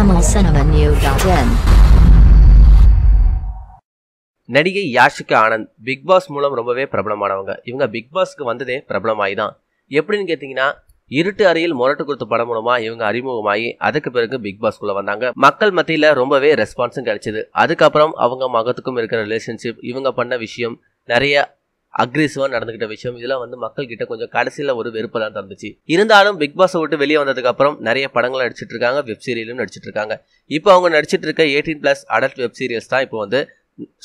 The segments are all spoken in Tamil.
tamilcinemanew.in நடிகை யாஷிகா ஆனந்த் பிக் பாஸ் மூலம் ரொம்பவே பிரபலமானவங்க. இவங்க பிக் பாஸ்க்கு வந்ததே பிரபலமாயி தான் எப்படின்னு கேட்டிங்கன்னா இருட்டு அறையில் முரட்டு கொடுத்த படம் மூலமா இவங்க அறிமுகமாகி அதுக்கு பிறகு பிக் பாஸ்க்குள்ள வந்தாங்க. மக்கள் மத்தியில ரொம்பவே ரெஸ்பான்ஸும் கிடைச்சது. அதுக்கப்புறம் அவங்க மகத்துக்கும் இருக்கிற ரிலேஷன்ஷிப் இவங்க பண்ண விஷயம் நிறைய அக்ரெசிவாக நடந்துகிட்ட விஷயம். இதெல்லாம் வந்து மக்கள் கிட்ட கொஞ்சம் கடைசியில் ஒரு வெறுப்பை தான் தந்துச்சு. இருந்தாலும் பிக் பாஸை விட்டு வெளியே வந்ததுக்கு அப்புறம் நிறைய படங்கள் நடிச்சிட்டு இருக்காங்க வெப் சீரியலும் நடிச்சிட்டு இருக்காங்க. இப்போ அவங்க நடிச்சிட்டு இருக்க eighteen plus adult web series தான் இப்போ வந்து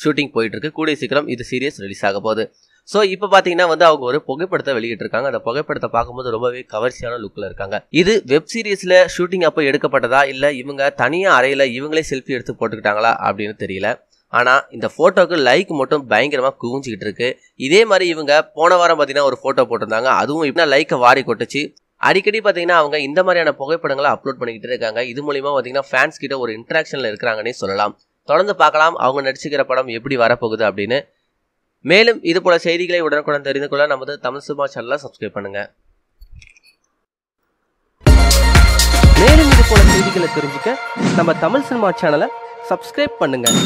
ஷூட்டிங் போயிட்டு இருக்கு. கூடிய சீக்கிரம் இது சீரியஸ் ரிலீஸ் ஆக போகுது. ஸோ இப்போ பார்த்தீங்கன்னா வந்து அவங்க ஒரு புகைப்படத்தை வெளியிட்டிருக்காங்க. அந்த புகைப்படத்தை பார்க்கும்போது ரொம்பவே கவர்ச்சியான லுக்கில் இருக்காங்க. இது வெப் சீரிஸில் ஷூட்டிங் அப்போ எடுக்கப்பட்டதா? இல்லை இவங்க தனியாக அறையில் இவங்களே செல்ஃபி எடுத்து போட்டுக்கிட்டாங்களா? அப்படின்னு தெரியல. ஆனால் இந்த ஃபோட்டோவுக்கு லைக் மட்டும் பயங்கரமாக குவிஞ்சிக்கிட்டு இருக்கு. இதே மாதிரி இவங்க போன வாரம் பார்த்தீங்கன்னா ஒரு ஃபோட்டோ போட்டிருந்தாங்க. அதுவும் இப்போ லைக்கை வாரி கொட்டுச்சு. அடிக்கடி பார்த்தீங்கன்னா அவங்க இந்த மாதிரியான புகைப்படங்களை அப்லோட் பண்ணிக்கிட்டு இருக்காங்க. இது மூலிமா பார்த்தீங்கன்னா ஃபேன்ஸ் கிட்ட ஒரு இன்ட்ராக்ஷனில் இருக்கிறாங்கன்னே சொல்லலாம். தொடர்ந்து பார்க்கலாம். அவங்க நடிச்சுக்கிற படம் எப்படி வரப்போகுது அப்படின்னு. மேலும் இது போல செய்திகளை உடனுக்குடன் தெரிந்து கொள்ள நமது தமிழ் சினிமா சேனலை சப்ஸ்கிரைப் பண்ணுங்க. மேலும் இது போல செய்திகளை தெரிஞ்சுக்க நம்ம தமிழ் சினிமா சேனலை சப்ஸ்கிரைப் பண்ணுங்கள்